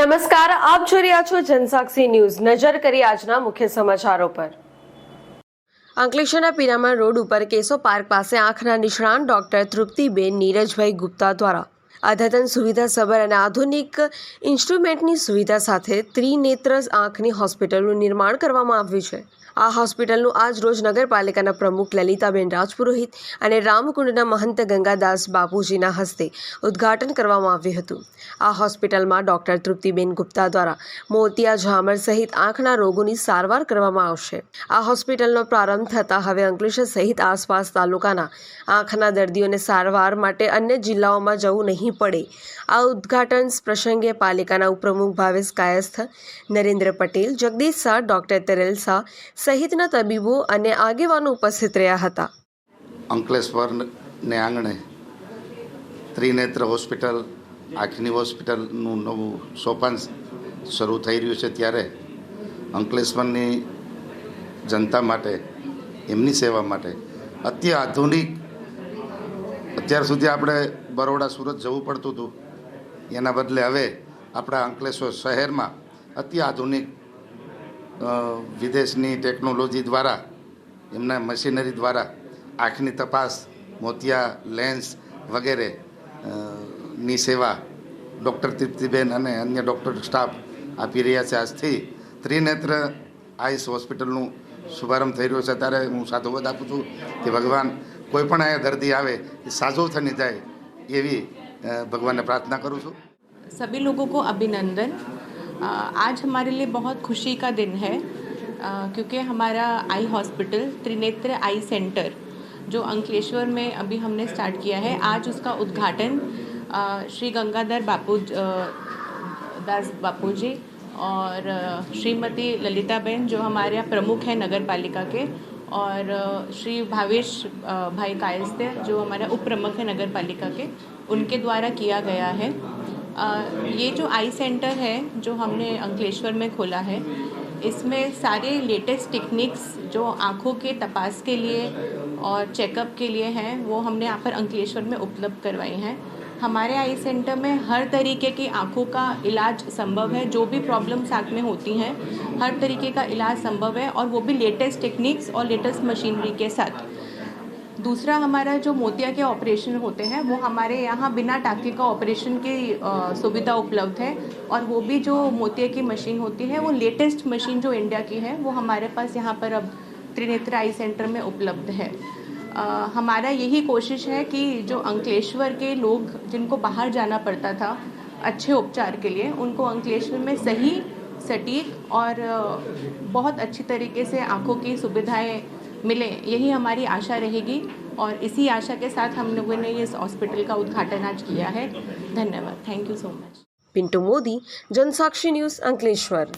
નમસ્કાર, આપ જોઈ રહ્યા છો જનસાક્ષી ન્યૂઝ. નજર કરી આજના મુખ્ય સમાચારો પર. અંકલેશ્વરના પીરામણ રોડ ઉપર કેસો પાર્ક પાસે આંખના નિષ્ણાંત ડોક્ટર તૃપ્તિબેન નીરજભાઈ ગુપ્તા દ્વારા અદ્યતન સુવિધા સભર અને આધુનિક ઇન્સ્ટ્રુમેન્ટની સુવિધા સાથે ત્રિનેત્ર આંખની હોસ્પિટલનું નિર્માણ કરવામાં આવ્યું છે. આ હોસ્પિટલનું આજ રોજ નગરપાલિકાના પ્રમુખ લલિતાબેન રાજપુરોહિત અને રામકુંડના મહંત ગંગાદાસ બાપુજીના હસ્તે ઉદ્ઘાટન કરવામાં આવ્યું હતું. આ હોસ્પિટલમાં ડોક્ટર તૃપ્તિબેન ગુપ્તા દ્વારા મોતિયા ઝામર સહિત આંખના રોગોની સારવાર કરવામાં આવશે. આ હોસ્પિટલનો પ્રારંભ થતાં હવે અંકલેશ્વર સહિત આસપાસ તાલુકાના આંખના દર્દીઓને સારવાર માટે અન્ય જિલ્લાઓમાં જવું નહીં પડે. આ ઉદ્ઘાટન પ્રસંગે પાલિકાના ઉપપ્રમુખ ભાવેશ કાયસ્થ, નરેન્દ્ર પટેલ, જગદીશ શાહ, ડોક્ટર તરેલ શાહ સહિતના તબીબો અને આગેવાનો ઉપસ્થિત રહ્યા હતા. અંકલેશ્વરને આંગણે ત્રિનેત્ર હોસ્પિટલ, આંખની હોસ્પિટલનું નવું સોપાન શરૂ થઈ રહ્યું છે ત્યારે અંકલેશ્વરની જનતા માટે, એમની સેવા માટે અત્યાધુનિક, અત્યાર સુધી આપણે બરોડા, સુરત જવું પડતું હતું. એના બદલે હવે આપણા અંકલેશ્વર શહેરમાં અત્યાધુનિક વિદેશની ટેકનોલોજી દ્વારા, એમના મશીનરી દ્વારા આંખની તપાસ, મોતિયા, લેન્સ વગેરે ની સેવા ડૉક્ટર તૃપ્તિબેન અને અન્ય ડૉક્ટર સ્ટાફ આપી રહ્યા છે. આજથી ત્રિનેત્ર આઈસ હોસ્પિટલનું શુભારંભ થઈ રહ્યો છે. ત્યારે હું સાધુવાદ આપું છું કે ભગવાન કોઈ પણ અહીંયા દર્દી આવે, એ સાજો થઈને જાય એવી અ, ભગવાનને પ્રાર્થના કરું છું सभी लोगों को अभिनंदन अ, आज हमारे लिए बहुत खुशी का दिन है अ, क्योंकि हमारा eye hospital Trinetra eye centre जो अंकलेश्वर में अभी हमने स्टार्ट किया है आज उसका उद्घाटन अ, श्री गंगाधर बापू अ, दास बापू जी और अ, श्रीमती ललिताबेन जो हमारे यहाँ प्रमुख हैं नगर पालिका के और श्री भावेश भाई कायस्ते जो हमारे उप प्रमुख हैं नगर पालिका के, उनके द्वारा किया गया है। ये जो आई सेंटर है, जो हमने अंकलेश्वर में खोला है, इसमें सारे लेटेस्ट टेक्निक्स जो आँखों के तपास के लिए और चेकअप के लिए हैं, वो हमने यहाँ पर अंकलेश्वर में उपलब्ध करवाई हैं। हमारे आई सेंटर में हर तरीके की आँखों का इलाज संभव है, जो भी प्रॉब्लम्स आँख में होती हैं, हर तरीके का इलाज संभव है और वो भी लेटेस्ट टेक्निक्स और लेटेस्ट मशीनरी के साथ। दूसरा हमारा जो मोतिया के ऑपरेशन होते हैं, वो हमारे यहाँ बिना टाके का ऑपरेशन की सुविधा उपलब्ध है और वो भी जो मोतिया की मशीन होती है, वो लेटेस्ट मशीन जो इंडिया की है, वो हमारे पास यहाँ पर अब त्रिनेत्र आई सेंटर में उपलब्ध है। आ, हमारा यही कोशिश है कि जो अंकलेश्वर के लोग जिनको बाहर जाना पड़ता था अच्छे उपचार के लिए उनको अंकलेश्वर में सही सटीक और बहुत अच्छी तरीके से आँखों की सुविधाएँ मिले यही हमारी आशा रहेगी और इसी आशा के साथ हम लोगों ने इस हॉस्पिटल का उद्घाटन आज किया है। धन्यवाद। Thank you so much. Pintu Modi Jansakshi news Ankleshwar.